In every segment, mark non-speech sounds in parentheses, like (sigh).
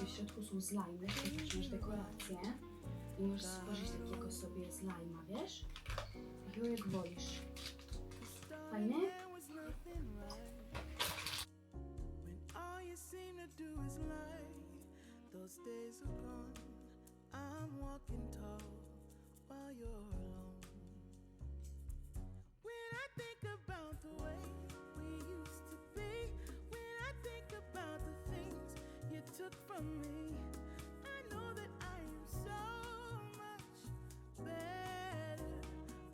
gdzie w środku są tutaj też masz dekorację. I możesz stworzyć takiego sobie slima, wiesz? Takiego jak wolisz. Fajny? Lie. Those days are gone. I'm walking tall while you're alone. Took from me, I know that I am so much better.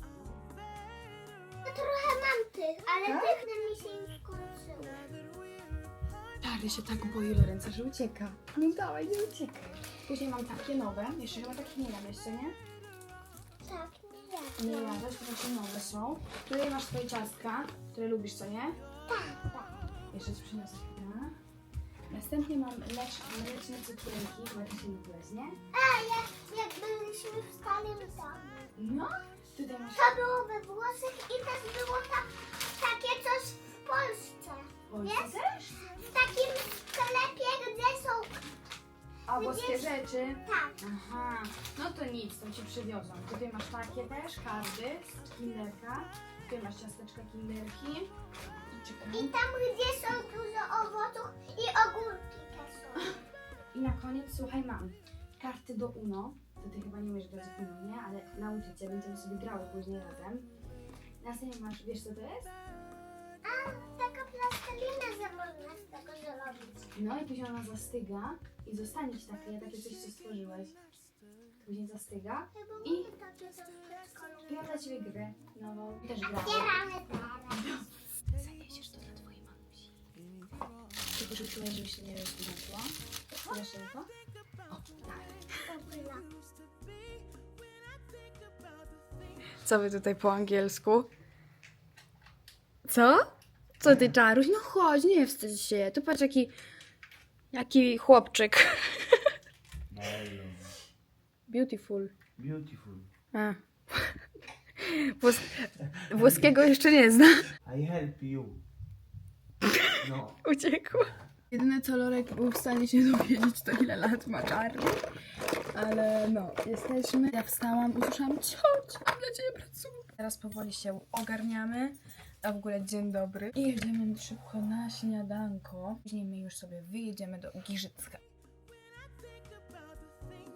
I'm better Trochę mam tych, ale tych mi się już skończyły. now that we're apart. Czarny się tak boi Lorenza, że ucieka. Nie dawaj, nie uciekaj. Później mam takie nowe, jeszcze chyba takich nie mam jeszcze, nie? Tak, nie Nie wiem. jadłeś, to znaczy nowe są. Tutaj masz swoje ciastka, które lubisz, co nie? Tak, tak. Jeszcze ci przyniosę. Następnie mam lecz, mleczne cytrynki, chyba to się nie wlezie. A, jak, jak byliśmy w starym domu. No, tutaj masz To było we Włoszech i też było ta, takie coś w Polsce. Polsce Jest? też? W takim sklepie, gdzie są... A włoskie rzeczy? Tak. Aha, no to nic, to ci przywiozą. Tutaj masz takie też, każdy z kinderka. Tutaj masz ciasteczka kinderki. I tam, gdzie są dużo owoców i ogórki też są. I na koniec, słuchaj, mam karty do UNO. To ty chyba nie umiesz grać w UNO, nie? Ale nauczę cię, będziemy sobie grały później razem. Następnie masz, wiesz co to jest? A, taka plastelinę, że można z tego zrobić. No i później ona zastyga i zostanie ci takie, takie coś, co stworzyłeś. Później zastyga Chyba I- mamy takie coś w przedszkolu. i mam dla ciebie grę nową. Też grałam. Otwieramy teraz. Zaniesiesz to dla twojej mamusi. Tylko, że czuję, żeby się nie. Jeszcze to? O. Co wy tutaj po angielsku? Co? Co ty, Czaruś? No chodź, nie wstydź się. Tu patrz jaki... Jaki chłopczyk. Beautiful. Beautiful. A. (laughs) Włos... Włoskiego jeszcze nie zna. I help you. No. Uciekł. Jedyne co Lorek był w stanie się dowiedzieć to ile lat ma czarny. Ale no, jesteśmy. Ja wstałam, usłyszałam cioć, dla ciebie pracuję. Teraz powoli się ogarniamy. A w ogóle dzień dobry. I jedziemy szybko na śniadanko. Później my już sobie wyjedziemy do Giżycka.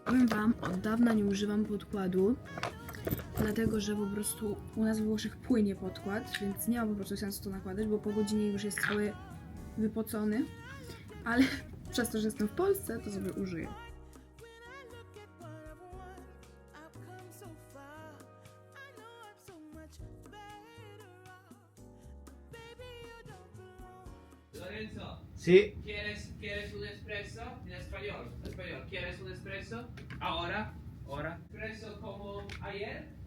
Powiem wam, od dawna nie używam podkładu. Dlatego, że po prostu u nas we Włoszech płynie podkład, więc nie ma po prostu sensu to nakładać, bo po godzinie już jest cały wypocony. Ale (laughs) przez to, że jestem w Polsce, to sobie użyję. Lorenzo, Sí. ¿quieres, ¿quieres un espresso? En español, en español. ¿Quieres un espresso? Ahora, ahora. ¿Espresso como ayer?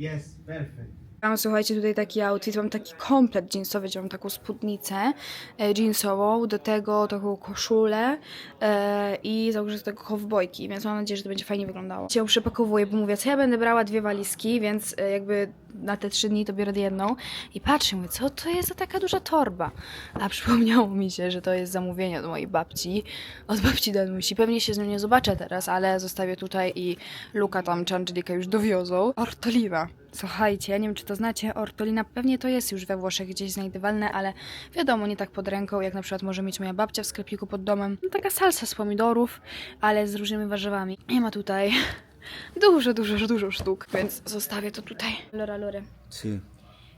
Yes, perfect. Mam, słuchajcie, tutaj taki outfit, mam taki komplet jeansowy, gdzie mam taką spódnicę e, jeansową, do tego taką koszulę e, i założę do tego kowbojki, więc mam nadzieję, że to będzie fajnie wyglądało. Się przepakowuję, bo mówię, co ja będę brała dwie walizki, więc e, jakby na te trzy dni to biorę jedną i patrzę, mówię, co to jest za taka duża torba? A przypomniało mi się, że to jest zamówienie od mojej babci, od babci Danusi. Pewnie się z nią nie zobaczę teraz, ale zostawię tutaj i Luka tam czy Angelika już dowiozą. Ortolina. Słuchajcie, ja nie wiem czy to znacie, ortolina pewnie to jest już we Włoszech gdzieś znajdywalne, ale wiadomo, nie tak pod ręką, jak na przykład może mieć moja babcia w sklepiku pod domem. No, taka salsa z pomidorów, ale z różnymi warzywami. Nie ma tutaj dużo, dużo, dużo sztuk, więc zostawię to tutaj. Allora, Lore, Sì,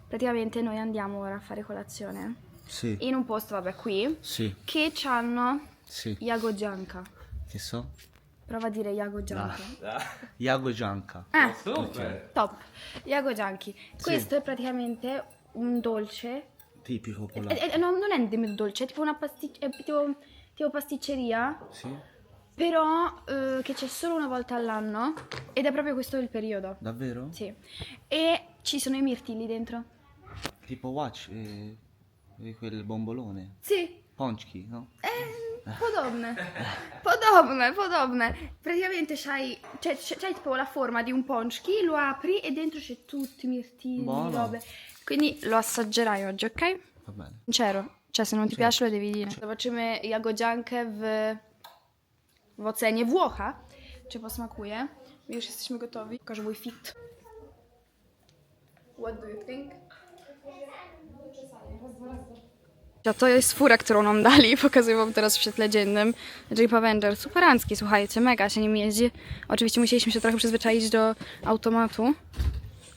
praticamente noi andiamo ora a fare colazione sì, in un posto, vabbè, qui, sì, che c'hanno sì. jagodzianka. Che so? Prova a dire. Jago Gianca. Ah, Super. top. Jagodzianki. Questo è praticamente un dolce. Tipico Eh, polacco. eh, no, non è un dolce, è tipo una pastic- è tipo, tipo pasticceria. Sì? Però eh, che c'è solo una volta all'anno. Ed è proprio questo il periodo. Davvero? Sì. E ci sono i mirtilli dentro. Tipo watch, eh, eh, quel bombolone. Sì. Ponchki, no? Eh, Podobne. Podobne, podobne. Praticamente c'hai, c'è, c'hai tipo la forma di un ponchki, lo apri e dentro c'è tutti i mirtilli, Buono. robe. Quindi lo assaggerai oggi, ok? Va bene. Sincero. Cioè, se non ti piace lo devi dire. Zobaczymy jagodziankę w, w ocenie Włocha. Czy posmakuje? My już jesteśmy gotowi. Pokażę mój fit. What do you think? A to jest fura, którą nam dali. (laughs) Pokazuję wam teraz w świetle dziennym. Jeep Avenger. Superancki, słuchajcie. Mega się nim jeździ. Oczywiście musieliśmy się trochę przyzwyczaić do automatu.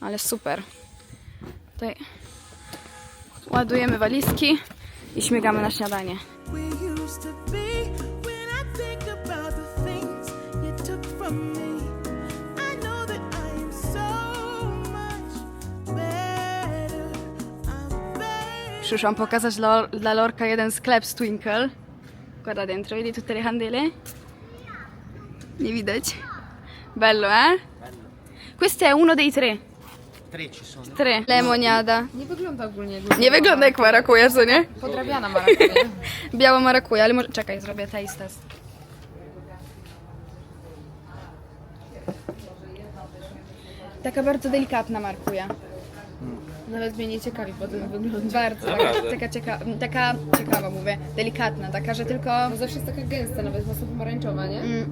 Ale super. Tutaj ładujemy walizki i śmigamy na śniadanie. Przyszłam pokazać dla, dla Lorka jeden sklep z Twinkle. Guarda dentro, vedi tutte le candele? Nie widać. Bello, eh? Questo è uno dei tre. Tre ci sono. Tre. Lemoniada. Nie wygląda ogólnie jak Nie wygląda jak marakuja, co nie? podrabiana marakuja. (laughs) Biała marakuja, ale może... Czekaj, zrobię taste test. Taka bardzo delikatna markuja. Nawet mnie nie ciekawi po tym wyglądzie. Bardzo, taka, taka, cieka, taka ciekawa mówię, delikatna, taka, że tylko... Bo zawsze jest taka gęsta, nawet mocno pomarańczowa, nie? Mm.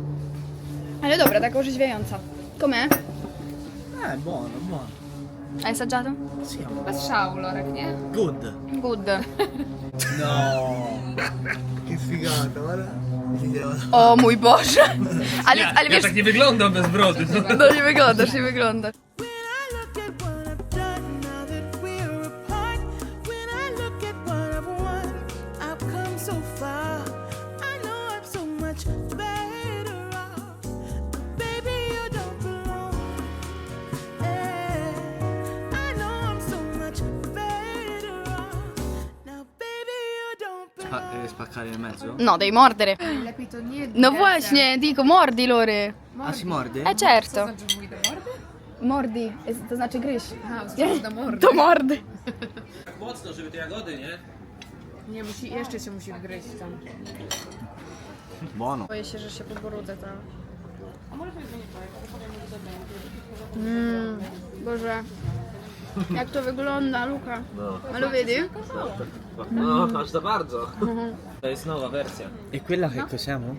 Ale dobra, taka orzeźwiająca. Com'è? Eh, buono, buono. Hai assaggiato? Sì, Bez szału, Lorek, nie? good. Good. No. che figata, guarda. O mój Boże! Ale, ale Ja wiesz, tak nie wyglądam bez brody. no nie wyglądasz, nie wyglądasz. Belong. Deve spaccare in mezzo? No, devi mordere. To nie... No właśnie, dico, mordi Lore. Ah, si morde? E certo. Znaczy mój? Mordi, to znaczy gryź. Aha, do mordy. To mordy. (laughs) Mocno, żeby te jagody, nie? Nie, musi, jeszcze się musi wgryźć tam. Buono. Boję się, że się pobrudzę tam. Mmm, Boże. Jak to wygląda, Luka? Ale vedi? No, aż za bardzo. To jest nowa wersja. E quella che cosiamo?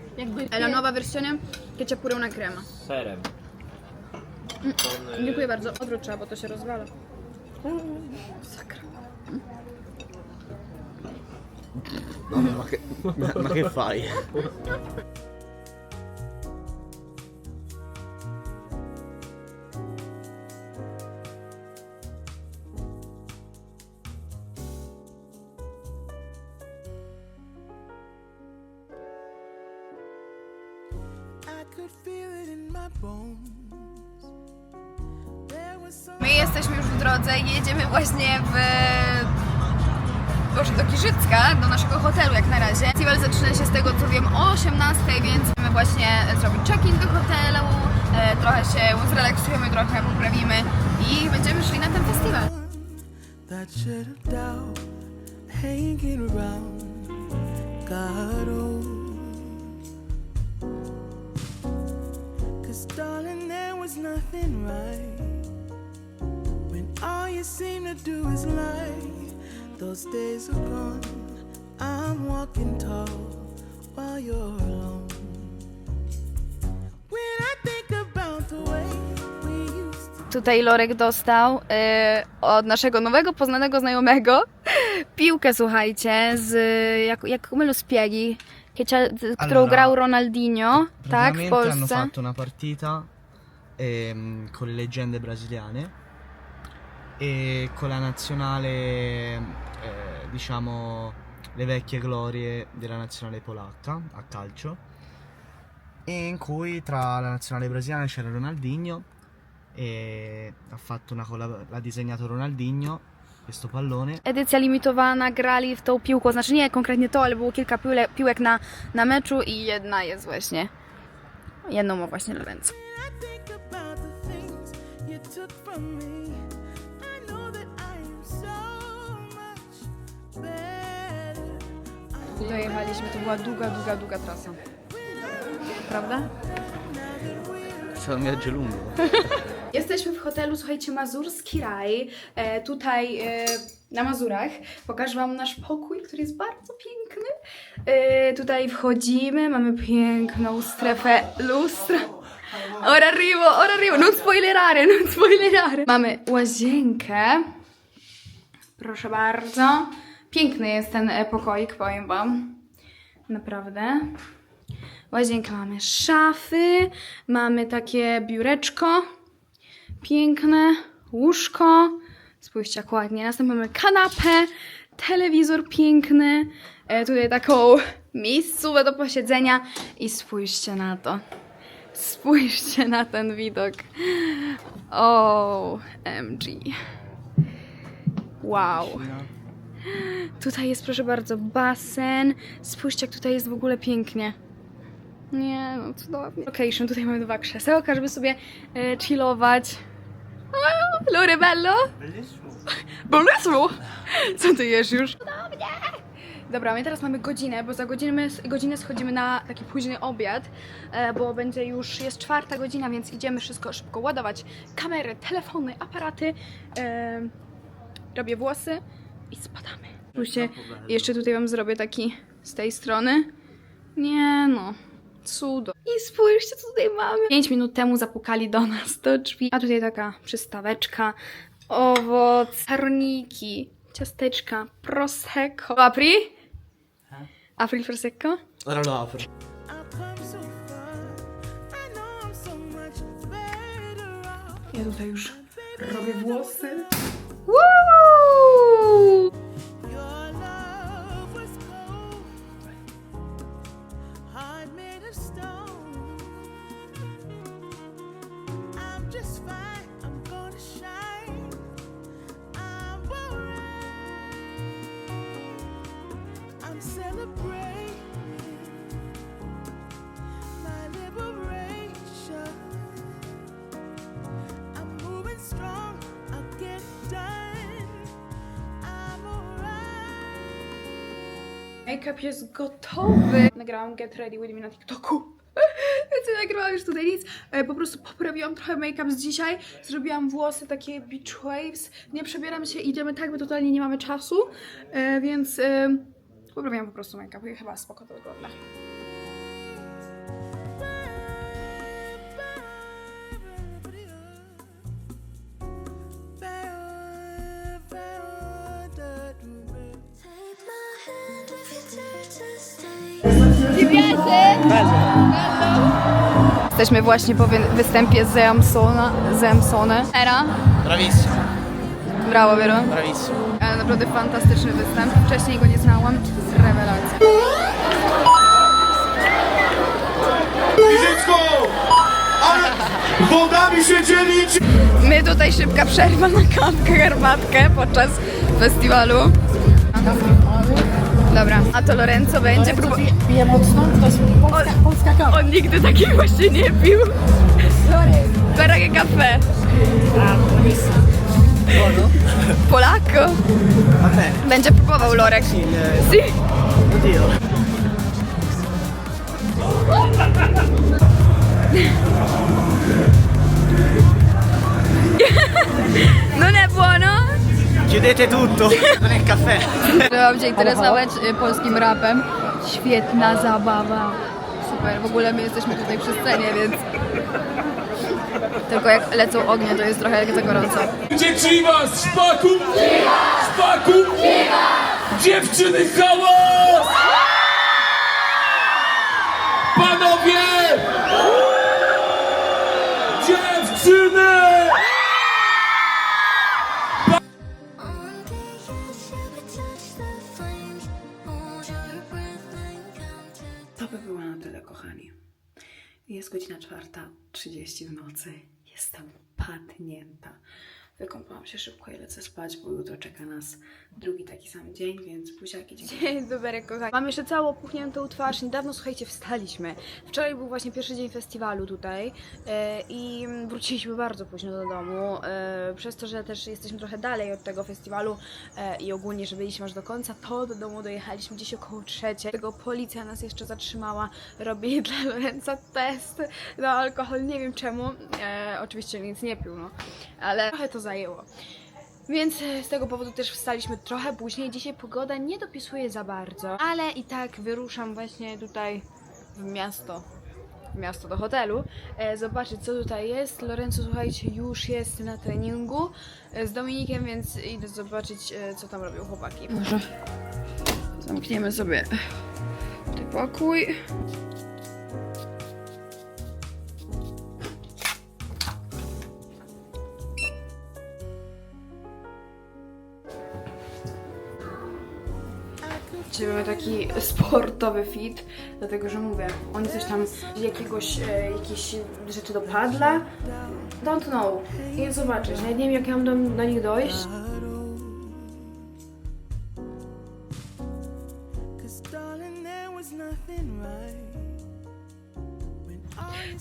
È la nuova versione che c'è pure una crema. Z serem. Dziękuję bardzo. Odwróć trzeba, bo to się rozwala. Sakra. ma, che, ma, ma che fai? (laughs) should have doubt hanging around. God, oh. Cause darling, there was nothing right. When all you seem to do is lie. Those days are gone. I'm walking tall while you're alone. Tutaj Lorek dostał e, od naszego nowego, poznanego znajomego (laughs) piłkę, słuchajcie, z jak, jak come lo spieghi? Che c'è- którą Allora, grał Ronaldinho, tak, w Praticamente hanno Polsce. fatto una partita ehm, con le leggende brasiliane e con la nazionale, eh, diciamo, le vecchie glorie della nazionale polacca a calcio. In cui tra la nazionale brasiliana c'era Ronaldinho ha fatto una collab- l'ha disegnato Ronaldinho questo pallone Edycja limitowana, grali w tą piłką, znaczy nie konkretnie to, ale było kilka piłek, piłek na, na meczu i jedna jest właśnie, jedną ma właśnie better. dojechaliśmy. To była długa, długa, długa trasa. Prawda? Stato un viaggio lungo. (laughs) Jesteśmy w hotelu, słuchajcie, Mazurski Raj. E, tutaj e, na Mazurach. Pokażę Wam nasz pokój, który jest bardzo piękny. E, tutaj wchodzimy, mamy piękną strefę lustra. Ora arrivo, ora arrivo, non spoilerare, non spoilerare. Mamy łazienkę. Proszę bardzo. Piękny jest ten e, pokoik, powiem Wam. Naprawdę. Łazienkę mamy szafy, mamy takie biureczko piękne, łóżko. Spójrzcie jak ładnie. Następnie mamy kanapę, telewizor piękny, e, tutaj taką miejscówę do posiedzenia i spójrzcie na to. Spójrzcie na ten widok. O, MG. Wow. Tutaj jest, proszę bardzo, basen. Spójrzcie, jak tutaj jest w ogóle pięknie. Nie, no cudownie. Location, tutaj mamy dwa krzesełka, żeby sobie e, chillować. O, Lore bello? Bellissimo! Co ty jesz już? Dobra, my teraz mamy godzinę, bo za godzinę, godzinę schodzimy na taki późny obiad, e, bo będzie już, jest czwarta godzina, więc idziemy wszystko szybko ładować. Kamery, telefony, aparaty. E, robię włosy i spadamy. Spójrzcie, jeszcze tutaj wam zrobię taki z tej strony. Nie no, cudo. I spójrzcie, co tutaj mamy. 5 minut temu zapukali do nas do drzwi. A tutaj taka przystaweczka, owoc, sarniki, ciasteczka, prosecco. Apri? Apri il prosecco? So much better off. Ja tutaj już robię włosy. Jest gotowy. Nagrałam Get Ready With Me na TikToku. (laughs) Więc nie nagrywałam już tutaj nic. E, Po prostu poprawiłam trochę make-up z dzisiaj. Zrobiłam włosy takie beach waves. Nie przebieram się, idziemy tak, bo totalnie nie mamy czasu. E, Więc e, poprawiłam po prostu make-up i chyba spoko to wygląda. Jesteśmy właśnie po wy- występie Zeamsona. Zeamsone. Era. Bravissimo, Brawo, Wiero. bravissimo. Ale naprawdę fantastyczny występ. Wcześniej go nie znałam. Rewelacja. Dziecko! Ale woda mi się dzielić! My tutaj szybka przerwa na kawkę, herbatkę podczas festiwalu. Dobra, a to Lorenzo będzie próbował... Piję mocno, to jest polska, polska kawa. On nigdy takiej właśnie nie pił. Però che caffè? Polacco? Vabbè, Będzie próbował Lorek. sì. Oddio. (laughs) Non è buono? Chiudete tutto, non è il caffè. Trzeba się interesować y, polskim rapem. Świetna zabawa. Super, w ogóle my jesteśmy tutaj przy scenie, więc... Tylko jak lecą ognie, to jest trochę jak za gorąco. Dzieciwa z szpaku! Szpaku! Dziewczyny hałas! Wykąpałam się szybko i lecę spać, bo jutro czeka nas drugi taki sam dzień, więc buziaki dziękuję. Dzień dobry, kochani. Mam jeszcze całą opuchniętą twarz. Niedawno, słuchajcie, wstaliśmy. Wczoraj był właśnie pierwszy dzień festiwalu tutaj e, i wróciliśmy bardzo późno do domu. E, przez to, że też jesteśmy trochę dalej od tego festiwalu e, i ogólnie, że byliśmy aż do końca, to do domu dojechaliśmy gdzieś około trzeciej. Tego policja nas jeszcze zatrzymała. Robili (laughs) dla Lorenza test na alkohol. Nie wiem czemu. E, oczywiście nic nie pił, no. Ale trochę to zajęło. Więc e, z tego powodu też wstaliśmy trochę później. Dzisiaj pogoda nie dopisuje za bardzo, ale i tak wyruszam właśnie tutaj w miasto. W miasto do hotelu. E, zobaczyć co tutaj jest. Lorenzo, słuchajcie, już jest na treningu e, z Dominikiem, więc idę zobaczyć e, co tam robią chłopaki. Może zamkniemy sobie ten pokój. Dzisiaj mamy taki sportowy fit, dlatego że mówię, oni coś tam jakiegoś, e, jakieś rzeczy do padla. Don't know. I zobaczyć, nawet nie wiem jak ja mam do, do nich dojść.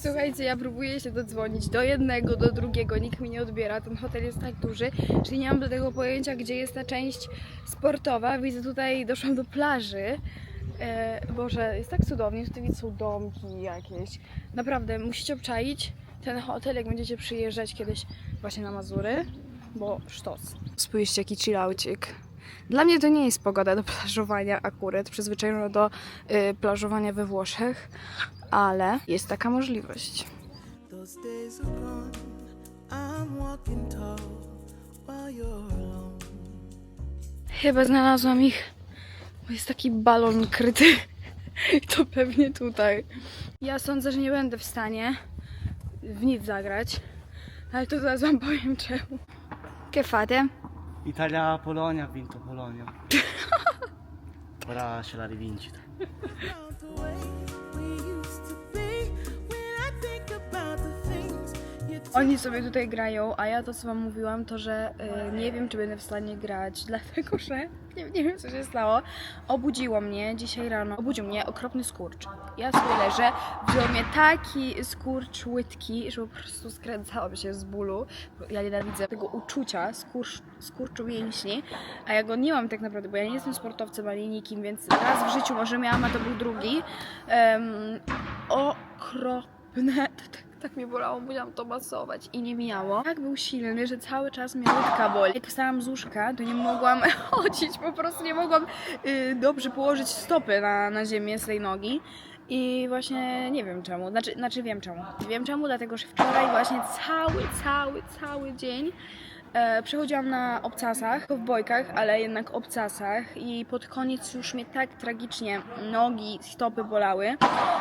Słuchajcie, ja próbuję się dodzwonić do jednego, do drugiego, nikt mi nie odbiera. Ten hotel jest tak duży, że nie mam do tego pojęcia, gdzie jest ta część sportowa. Widzę tutaj, doszłam do plaży. E, Boże, jest tak cudownie, tutaj są domki jakieś. Naprawdę, musicie obczaić ten hotel, jak będziecie przyjeżdżać kiedyś właśnie na Mazury, bo sztos. Spójrzcie, jaki chillaucik. Dla mnie to nie jest pogoda do (laughs) plażowania akurat, przyzwyczajona do y, plażowania we Włoszech, ale jest taka możliwość. Chyba znalazłam ich. Bo jest taki balon kryty. (laughs) To pewnie tutaj. Ja sądzę, że nie będę w stanie w nic zagrać. Ale to zaraz wam powiem czemu. Che fate? Italia-Polonia ha vinto Polonia. (laughs) Ora c'è la rivincita. (laughs) Oni sobie tutaj grają, a ja to co wam mówiłam, to że y, nie wiem, czy będę w stanie grać, (laughs) dlatego że nie, nie wiem, co się stało. Obudziło mnie dzisiaj rano, obudził mnie okropny skurcz. Ja sobie leżę, wziął mnie taki skurcz łydki, że po prostu skręcałam się z bólu. Ja nienawidzę tego uczucia, skurcz, skurczu mięśni, a ja go nie mam tak naprawdę, bo ja nie jestem sportowcem ani nikim, więc raz w życiu może miałam, a to był drugi. Um, okropne, (laughs) to tak, mnie bolało, musiałam to masować i nie mijało. Tak był silny, że cały czas mnie łydka boli. Jak wstałam z łóżka, to nie mogłam (laughs) chodzić, po prostu nie mogłam y, dobrze położyć stopy na, na ziemię z tej nogi. I właśnie nie wiem czemu, znaczy, znaczy wiem czemu. Wiem czemu, dlatego że wczoraj właśnie cały, cały, cały dzień E, przechodziłam na obcasach, w bojkach, ale jednak obcasach i pod koniec już mnie tak tragicznie nogi, stopy bolały,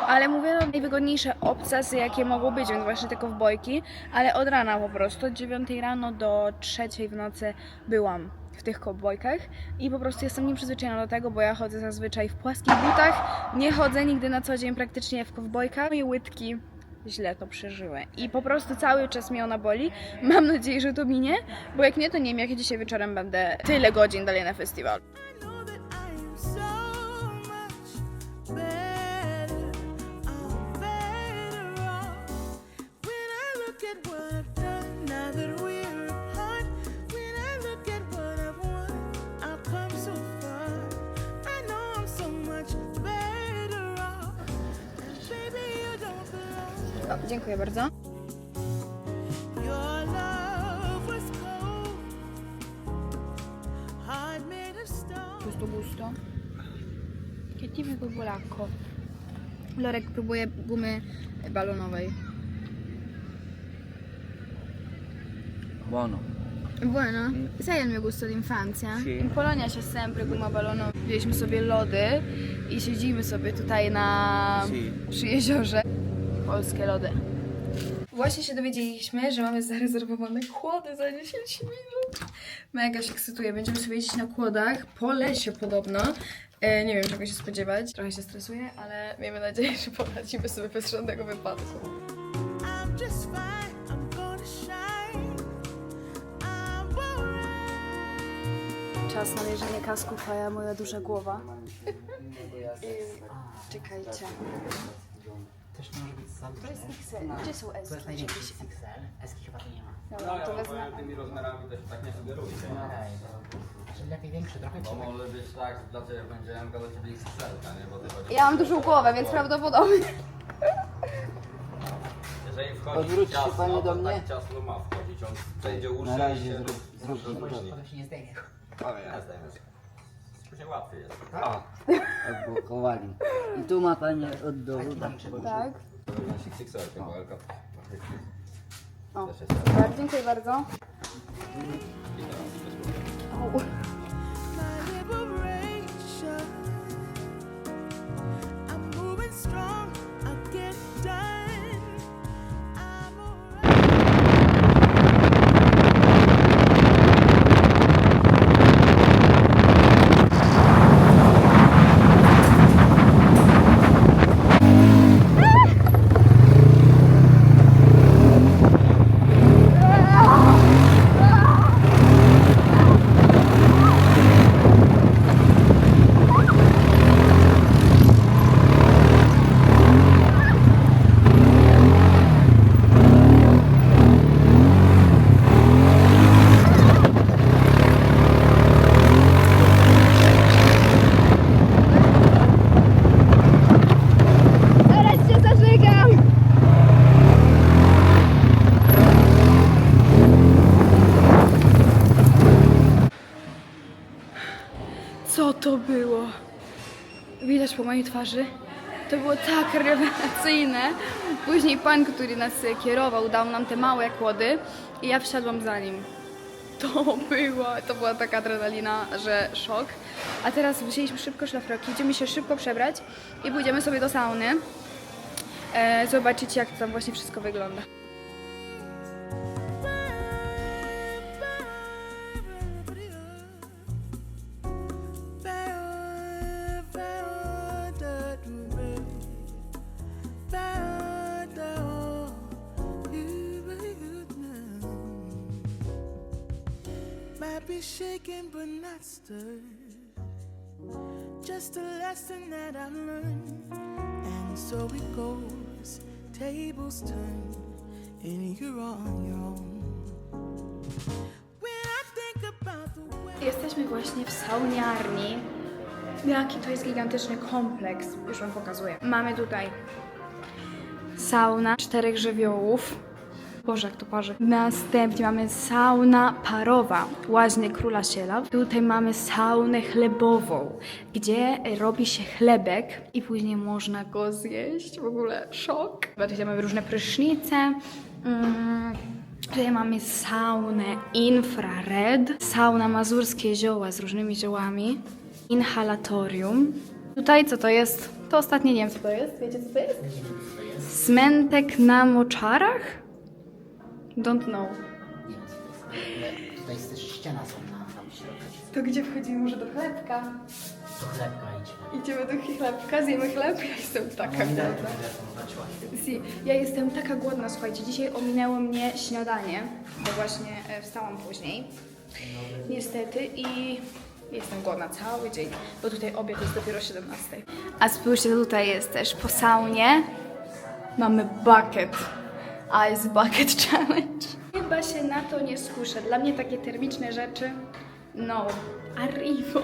ale mówię, no najwygodniejsze obcasy jakie mogą być, więc właśnie te kowbojki, ale od rana po prostu, od 9 rano do 3 w nocy byłam w tych kowbojkach i po prostu jestem nieprzyzwyczajona do tego, bo ja chodzę zazwyczaj w płaskich butach, nie chodzę nigdy na co dzień praktycznie w kowbojkach, moje łydki źle to przeżyły. I po prostu cały czas mnie ona boli. Mam nadzieję, że to minie, bo jak nie, to nie wiem, jak ja dzisiaj wieczorem będę tyle godzin dalej na festiwalu. Of stone. Gusto gusto. Che tipico polacco. Lorek próbuje gumy balonowej. Buono. Buono. Sai il mio gusto d'infanzia? Sì. In Polonia c'è sempre guma balonowa. Wzięliśmy sobie lody i siedzimy sobie tutaj na Sì. przy jeziorze. Polskie lody. Właśnie się dowiedzieliśmy, że mamy zarezerwowane kłody za 10 minut. Mega się ekscytuję. Będziemy sobie jeździć na kłodach po lesie podobno. E, nie wiem czego się spodziewać. Trochę się stresuję, ale miejmy nadzieję, że poradzimy sobie bez żadnego wypadku. Czas na mierzenie kasków, a ja moja duża głowa. (laughs) Czekajcie. Też nie może być za To jest XL. Gdzie są S? To jest największy XL. Eski chyba tu nie ma. Dobra, to wezmę. tymi rozmiarami też tak nie sugerujcie. Okej. Czyli lepiej większy trochę, Bo czy tak? może być tak, dla Ciebie będzie MK, dla Ciebie XL, nie? Bo Ty chodzi Ja mam dużą głowę, więc prawdopodobnie. Jeżeli wchodzi Odwróć się, ciasno, panie, do to mnie. tak ciasno ma wchodzić. On będzie Na uszy i razie się zrób, zrób, zrób, rozluźni. potem się nie zdejmie. Ale ja zdejmę. Później łatwiej jest. Odblokowali. I tu ma pani od dołu. Tak. Bo LK. O. Super, dziękuję bardzo. I teraz Co to było? Widać po mojej twarzy? To było tak rewelacyjne. Później pan, który nas kierował, dał nam te małe kłody i ja wsiadłam za nim. To było, to była taka adrenalina, że szok. A teraz wzięliśmy szybko szlafroki, idziemy się szybko przebrać i pójdziemy sobie do sauny. E, zobaczyć jak tam właśnie wszystko wygląda. Stirred. Just a lesson that learned. And so it goes. Tables turn, and you're on your own. Jesteśmy właśnie w sauniarni. Jaki to jest gigantyczny kompleks. Już Wam pokazuję. Mamy tutaj sauna czterech żywiołów. Boże, jak to parzy. Następnie mamy sauna parowa, łaźnie króla siela. Tutaj mamy saunę chlebową, gdzie robi się chlebek i później można go zjeść. W ogóle szok. Tutaj mamy różne prysznice. Mm. Tutaj mamy saunę infrared, sauna mazurskie zioła z różnymi ziołami, inhalatorium. Tutaj co to jest? To ostatnie nie wiem co to jest. Wiecie co to jest? Smętek na moczarach? Don't know. Nie co to jest. Ale Tutaj jest też ściana są na tam środku. To gdzie wchodzimy może do chlebka? Do chlebka idźmy. Idziemy do chlebka, zjemy chleb. Ja jestem taka No, widać, głodna. Si, ja jestem taka głodna, słuchajcie. Dzisiaj ominęło mnie śniadanie, bo właśnie e, wstałam później. Niestety i jestem głodna cały dzień, bo tutaj obiad jest dopiero o 17. A spójrzcie, tutaj jest też po saunie. Mamy bucket. Ice Bucket Challenge. Chyba się na to nie skuszę. Dla mnie takie termiczne rzeczy, no, arrivo.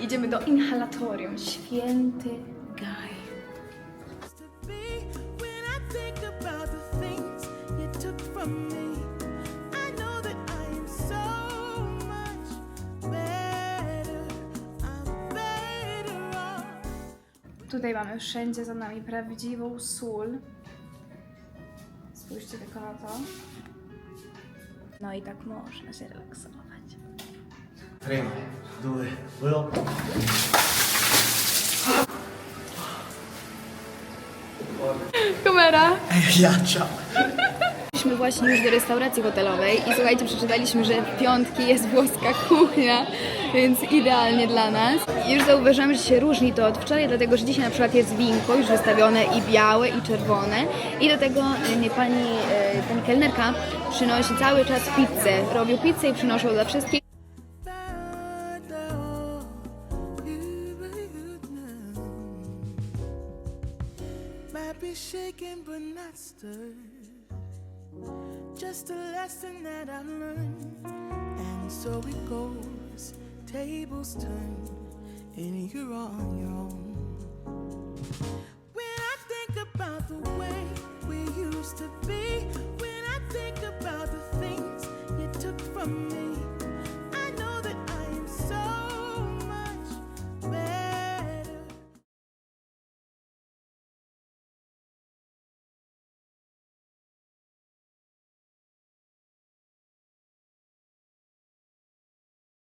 Idziemy do inhalatorium. Święty Gaj. Tutaj mamy wszędzie za nami prawdziwą sól. Spójrzcie tylko na to. No i tak można się relaksować. 3, 2, 1. Kamera! Ja ciao. Weszliśmy właśnie już do restauracji hotelowej i słuchajcie, przeczytaliśmy, że w piątki jest włoska kuchnia, więc idealnie dla nas. Już zauważamy, że się różni to od wczoraj, dlatego że dzisiaj na przykład jest winko już wystawione i białe, i czerwone. I do tego e, nie, pani, e, pani kelnerka przynosi cały czas pizzę. robił pizzę i przynoszą dla wszystkich. shaken but not stirred. Just a lesson that I've learned. And so it goes, tables turn, and you're on your own. When I think about the way we used to be, when I think about the things you took from me.